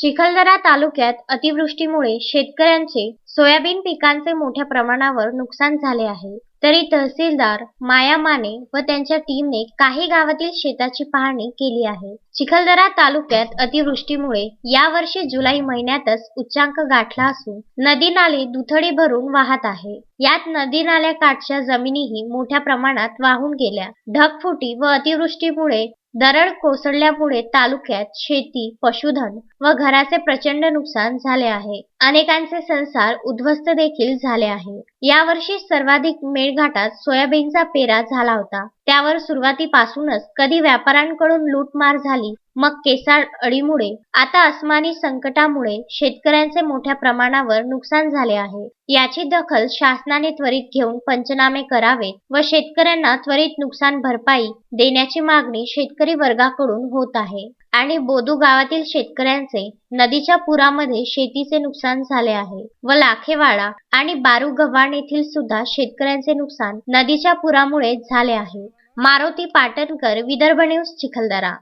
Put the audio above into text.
चिखलदरा तालुक्यात अतिवृष्टीमुळे शेतकऱ्यांचे सोयाबीन पिकांचे मोठ्या प्रमाणावर नुकसान झाले आहे. तरी तहसीलदार माया माने व त्यांच्या टीमने काही गावातील शेताची पाहणी केली आहे. चिखलदरा तालुक्यात अतिवृष्टीमुळे यावर्षी जुलै महिन्यातच उच्चांक गाठला असून नदी नाले दुथडी भरून वाहत आहे. यात नदी नाल्या काठच्या जमिनीही मोठ्या प्रमाणात वाहून गेल्या. ढगफुटी व अतिवृष्टीमुळे दरड कोसळल्यामुळे तालुक्यात शेती पशुधन व घराचे प्रचंड नुकसान झाले आहे. अनेकांचे संसार उद्ध्वस्त देखील झाले आहे. यावर्षी सर्वाधिक मेळघाटात सोयाबीनचा पेरा झाला होता. त्यावर सुरुवातीपासूनच कधी व्यापाऱ्यांकडून लूटमार झाली मग केसाळ अडीमुळे आता अस्मानी संकटामुळे शेतकऱ्यांचे मोठ्या प्रमाणावर नुकसान झाले आहे. याची दखल शासनाने त्वरित घेऊन पंचनामे करावे व शेतकऱ्यांना त्वरित नुकसान भरपाई देण्याची मागणी शेतकरी वर्गाकडून होत आहे. आणि बोदू गावातील शेतकऱ्यांचे नदीच्या पुरामध्ये शेतीचे नुकसान झाले आहे व लाखेवाडा आणि बारू गव्हाण येथील सुद्धा शेतकऱ्यांचे नुकसान नदीच्या पुरामुळे झाले आहे. मारुती पाटणकर विदर्भ न्यूज चिखलदरा.